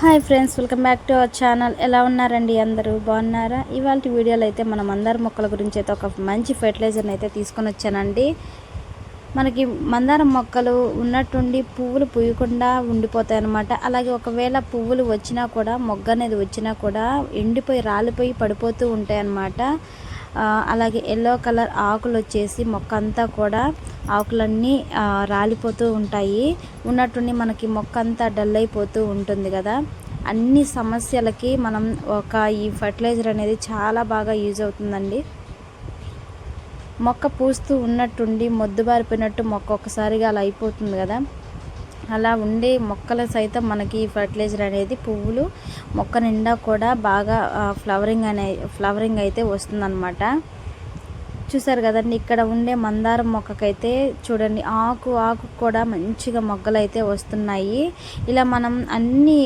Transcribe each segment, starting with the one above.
Hi friends welcome back to our channel. ఎలా ఉన్నారండి అందరూ? బాగున్నారా? ఇవాళ వీడియోలో అయితే మనం మందార మొక్కల గురించి అయితే ఒక మంచి ఫెర్టిలైజర్ని అయితే తీసుకొని వచ్చానండి. మనకి మందారం మొక్కలు ఉన్నట్టుండి పువ్వులు పూయకుండా ఉండిపోతాయి అనమాట అలాగే ఒకవేళ పువ్వులు వచ్చినా కూడా మొగ్గ అనేది వచ్చినా కూడా ఎండిపోయి రాలిపోయి పడిపోతూ ఉంటాయి అన్నమాట అలాగే ఎల్లో కలర్ ఆకులు వచ్చేసి మొక్క అంతా కూడా ఆకులన్నీ రాలిపోతూ ఉంటాయి. ఉన్నట్టుండి మనకి మొక్క అంతా డల్ అయిపోతూ ఉంటుంది కదా. అన్ని సమస్యలకి మనం ఒక ఈ ఫర్టిలైజర్ అనేది చాలా బాగా యూజ్ అవుతుందండి. మొక్క పూస్తూ ఉన్నట్టుండి మొద్దుబారిపోయినట్టు మొక్క ఒక్కసారిగా అలా అయిపోతుంది కదా. అలా ఉండే మొక్కలు సైతం మనకి ఫర్టిలైజర్ అనేది పువ్వులు మొక్క నిండా కూడా బాగా ఫ్లవరింగ్ అనే ఫ్లవరింగ్ అయితే వస్తుందన్నమాట. చూసారు కదండి ఇక్కడ ఉండే మందారం మొక్కకైతే చూడండి ఆకు ఆకు కూడా మంచిగా మొగ్గలు అయితే వస్తున్నాయి. ఇలా మనం అన్ని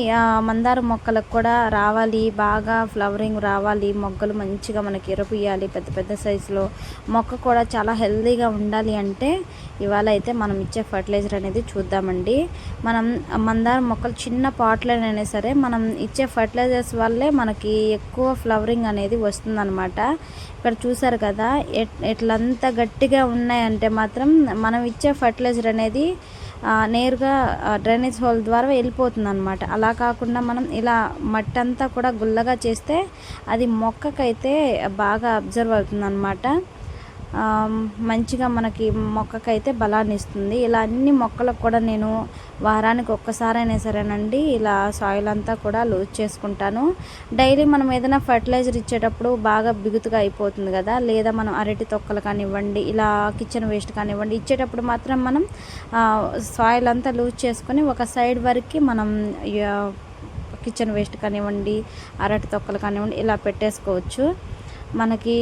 మందారం మొక్కలకు కూడా రావాలి బాగా ఫ్లవరింగ్ రావాలి మొగ్గలు మంచిగా మనకి ఎరపియాలి పెద్ద పెద్ద సైజులో. మొక్క కూడా చాలా హెల్తీగా ఉండాలి అంటే ఇవాళ అయితే మనం ఇచ్చే ఫర్టిలైజర్ అనేది చూద్దామండి. మనం మందారం మొక్కలు చిన్న పాట్లనైనా సరే మనం ఇచ్చే ఫర్టిలైజర్స్ వల్లే మనకి ఎక్కువ ఫ్లవరింగ్ అనేది వస్తుందన్నమాట. ఇక్కడ చూసారు కదా ఎట్ ఇట్లంతా గట్టిగా ఉన్నాయంటే మాత్రం మనం ఇచ్చే ఫర్టిలైజర్ అనేది నేరుగా డ్రైనేజ్ హోల్ ద్వారా వెళ్ళిపోతుంది అనమాట అలా కాకుండా మనం ఇలా మట్టి అంతా కూడా గుల్లగా చేస్తే అది మొక్కకైతే బాగా అబ్జర్వ్ అవుతుంది అనమాట మంచిగా మనకి మొక్కకైతే బలాన్ని ఇస్తుంది ఇలా అన్ని మొక్కలకు కూడా నేను వారానికి ఒక్కసారైనా సరేనండి ఇలా సాయిల్ అంతా కూడా లూజ్ చేసుకుంటాను. డైలీ మనం ఏదైనా ఫర్టిలైజర్ ఇచ్చేటప్పుడు బాగా బిగుతుగా అయిపోతుంది కదా. లేదా మనం అరటి తొక్కలు కానివ్వండి ఇలా కిచెన్ వేస్ట్ కానివ్వండి ఇచ్చేటప్పుడు మాత్రం మనం సాయిల్ అంతా లూజ్ చేసుకొని ఒక సైడ్ వరకు మనం కిచెన్ వేస్ట్ కానివ్వండి అరటి తొక్కలు కానివ్వండి ఇలా పెట్టేసుకోవచ్చు. మనకి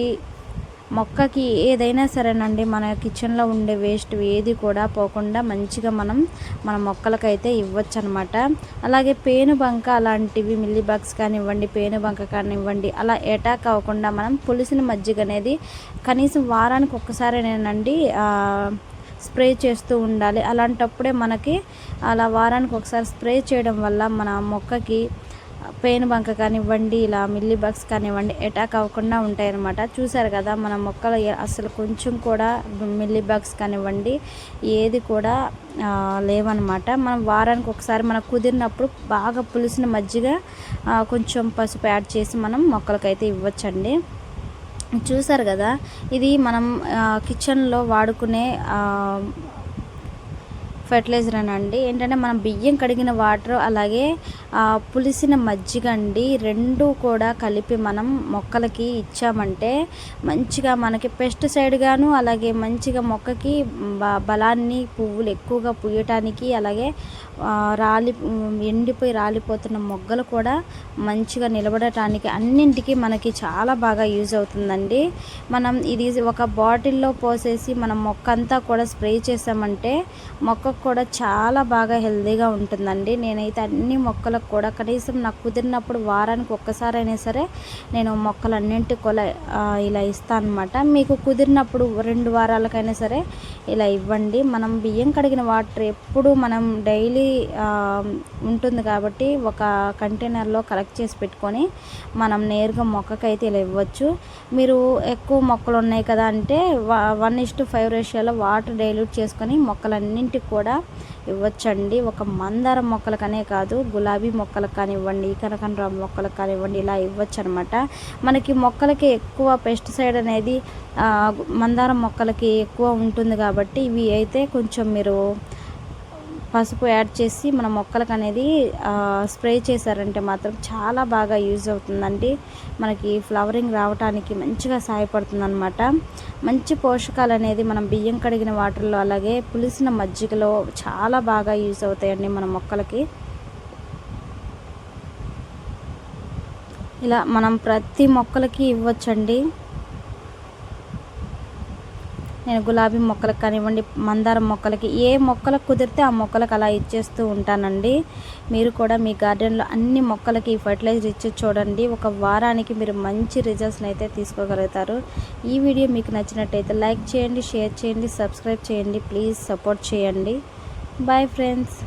మొక్కకి ఏదైనా సరేనండి మన కిచెన్లో ఉండే వేస్ట్ ఏది కూడా పోకుండా మంచిగా మనం మన మొక్కలకైతే ఇవ్వచ్చు అనమాట అలాగే పేను బంక అలాంటివి మిల్లీ బాక్స్ కానివ్వండి పేను బంక కానివ్వండి అలా అటాక్ అవ్వకుండా మనం పులిసిన మజ్జిగ అనేది కనీసం వారానికి ఒక్కసారేనండి స్ప్రే చేస్తూ ఉండాలి. అలాంటప్పుడే మనకి అలా వారానికి ఒకసారి స్ప్రే చేయడం వల్ల మన మొక్కకి పేను బంక కానివ్వండి ఇలా మిల్లీ బగ్స్ కానివ్వండి అటాక్ అవ్వకుండా ఉంటాయన్నమాట. చూసారు కదా మన మొక్కలు అసలు కొంచెం కూడా మిల్లీ బగ్స్ కానివ్వండి ఏది కూడా లేవన్నమాట. మనం వారానికి ఒకసారి మనకు కుదిరినప్పుడు బాగా పులిసిన మజ్జిగ కొంచెం పసుపు యాడ్ చేసి మనం మొక్కలకైతే ఇవ్వచ్చండి. చూసారు కదా ఇది మనం కిచెన్లో వాడుకునే ఫెర్టిలైజర్ అని అండి. ఏంటంటే మనం బియ్యం కడిగిన వాటర్ అలాగే పులిసిన మజ్జిగ అండి రెండు కూడా కలిపి మనం మొక్కలకి ఇచ్చామంటే మంచిగా మనకి పెస్టిసైడ్ గాను అలాగే మంచిగా మొక్కకి బలాన్ని పువ్వులు ఎక్కువగా పూయటానికి అలాగే రాలి ఎండిపోయి రాలిపోతున్న మొగ్గలు కూడా మంచిగా నిలబడటానికి అన్నింటికి మనకి చాలా బాగా యూజ్ అవుతుందండి. మనం ఇది ఒక బాటిల్లో పోసేసి మనం మొక్క అంతా కూడా స్ప్రే చేసామంటే మొక్క మొక్కలకు కూడా చాలా బాగా హెల్దీగా ఉంటుందండి. నేనైతే అన్ని మొక్కలకు కూడా కనీసం నాకు కుదిరినప్పుడు వారానికి ఒక్కసారైనా సరే నేను మొక్కలన్నింటికి కూడా ఇలా ఇస్తాను అనమాట మీకు కుదిరినప్పుడు రెండు వారాలకైనా సరే ఇలా ఇవ్వండి. మనం బియ్యం కడిగిన వాటర్ ఎప్పుడు మనం డైలీ ఉంటుంది కాబట్టి ఒక కంటైనర్లో కలెక్ట్ చేసి పెట్టుకొని మనం నేరుగా మొక్కకైతే ఇలా ఇవ్వచ్చు. మీరు ఎక్కువ మొక్కలు ఉన్నాయి కదా అంటే వన్ ఇస్ టు ఫైవ్ రేషియోలో వాటర్ డైల్యూట్ చేసుకొని మొక్కలన్నింటికి కూడా కూడా ఇవ్వచ్చండి. ఒక మందార మొక్కలకనే కాదు గులాబీ మొక్కలకు కానివ్వండి కనకండ్ర మొక్కలకు కానివ్వండి ఇలా ఇవ్వచ్చు అనమాట మనకి మొక్కలకి ఎక్కువ పెస్టిసైడ్ అనేది మందారం మొక్కలకి ఎక్కువ ఉంటుంది కాబట్టి ఇవి అయితే కొంచెం మీరు పసుపు యాడ్ చేసి మన మొక్కలకు అనేది స్ప్రే చేశారంటే మాత్రం చాలా బాగా యూజ్ అవుతుందండి. మనకి ఫ్లవరింగ్ రావడానికి మంచిగా సహాయపడుతుంది అనమాట మంచి పోషకాలు అనేది మనం బియ్యం కడిగిన వాటర్లో అలాగే పులిసిన మజ్జిగలో చాలా బాగా యూజ్ అవుతాయండి మన మొక్కలకి. ఇలా మనం ప్రతి మొక్కలకి ఇవ్వచ్చండి. నేను గులాబీ మొక్కలకు కానివ్వండి మందారం మొక్కలకి ఏ మొక్కలకు కుదిరితే ఆ మొక్కలకు అలా ఇచ్చేస్తూ ఉంటానండి. మీరు కూడా మీ గార్డెన్లో అన్ని మొక్కలకి ఫర్టిలైజర్ ఇచ్చి చూడండి. ఒక వారానికి మీరు మంచి రిజల్ట్స్ని అయితే తీసుకోగలుగుతారు. ఈ వీడియో మీకు నచ్చినట్టయితే లైక్ చేయండి షేర్ చేయండి సబ్స్క్రైబ్ చేయండి ప్లీజ్ సపోర్ట్ చేయండి. Bye friends.